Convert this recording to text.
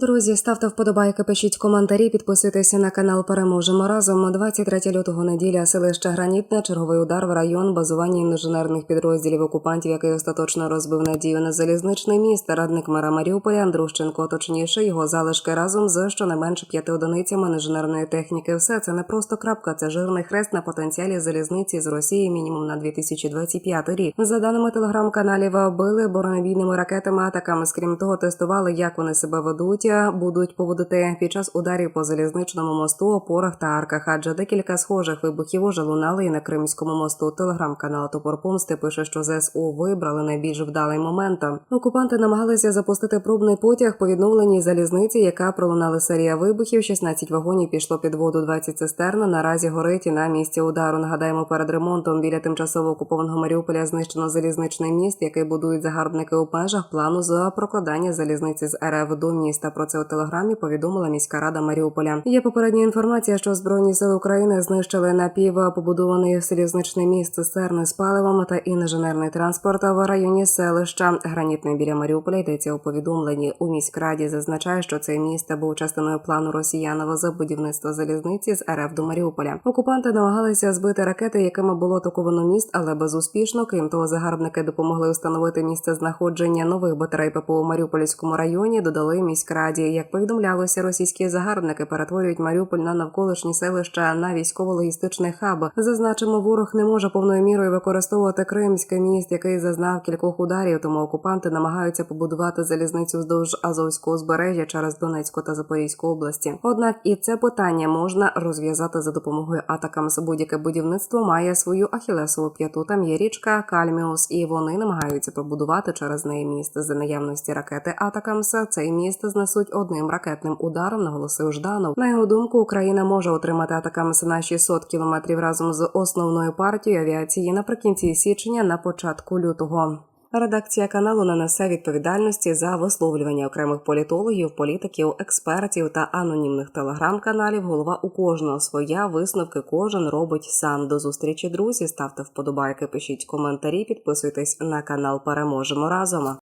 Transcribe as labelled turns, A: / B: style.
A: Друзі, ставте вподобайки, пишіть коментарі, підписуйтеся на канал. Переможемо разом. 23 лютого неділя селище Гранітне. Черговий удар в район базування інженерних підрозділів окупантів, який остаточно розбив надію на залізничний міст. Радник мера Маріуполя Андрущенко, точніше його залишки разом з щонайменше п'яти одиницями інженерної техніки. Все це не просто крапка, це жирний хрест на потенціалі залізниці з Росії мінімум на 2025 рік. За даними телеграм-каналів, били бронебійними ракетами атаками. Скрім того, тестували, як вони себе ведуть будуть поводити під час ударів по залізничному мосту, опорах та арках. Адже декілька схожих вибухів уже лунали і на Кримському мосту. Телеграм-канал Топор Помсти пише, що ЗСУ вибрали найбільш вдалий момент. Окупанти намагалися запустити пробний потяг по відновленій залізниці, яка пролунала серія вибухів. 16 вагонів пішло під воду, 20 цистерн. Наразі горить і на місці удару. Нагадаємо, перед ремонтом біля тимчасово окупованого Маріуполя знищено залізничний міст, який будують загарбники у межах плану за прокладання залізниці з РФ до міста. Про це у телеграмі повідомила міська рада Маріуполя. Є попередня інформація, що збройні сили України знищили напівпобудований залізничний міст цистерни з паливом та інженерний транспорт в районі селища Гранітне біля Маріуполя. Йдеться у повідомленні у міськраді. Зазначає, що цей міст був частиною плану росіян з будівництва залізниці з РФ до Маріуполя. Окупанти намагалися збити ракети, якими було атаковано міст, але безуспішно. Крім того, загарбники допомогли встановити місце знаходження нових батарей ППО у Маріупольському районі. Додали міськраді. Як повідомлялося, російські загарбники перетворюють Маріуполь на навколишні селища на військово-логістичний хаб. Зазначимо, ворог не може повною мірою використовувати Кримський міст, який зазнав кількох ударів. Тому окупанти намагаються побудувати залізницю вздовж Азовського узбережжя через Донецьку та Запорізьку області. Однак і це питання можна розв'язати за допомогою атакам. Будь-яке будівництво має свою ахілесову п'яту. Там є річка Кальміус, і вони намагаються побудувати через неї міст за наявності ракети Атакамса. Цей міст знесуть одним ракетним ударом, наголосив Жданов. На його думку, Україна може отримати Атакамс на 600 кілометрів разом з основною партією авіації наприкінці січня на початку лютого. Редакція каналу не несе відповідальності за висловлювання окремих політологів, політиків, експертів та анонімних телеграм-каналів. Голова у кожного своя висновки кожен робить сам. До зустрічі, друзі. Ставте вподобайки, пишіть коментарі, підписуйтесь на канал. Переможемо разом.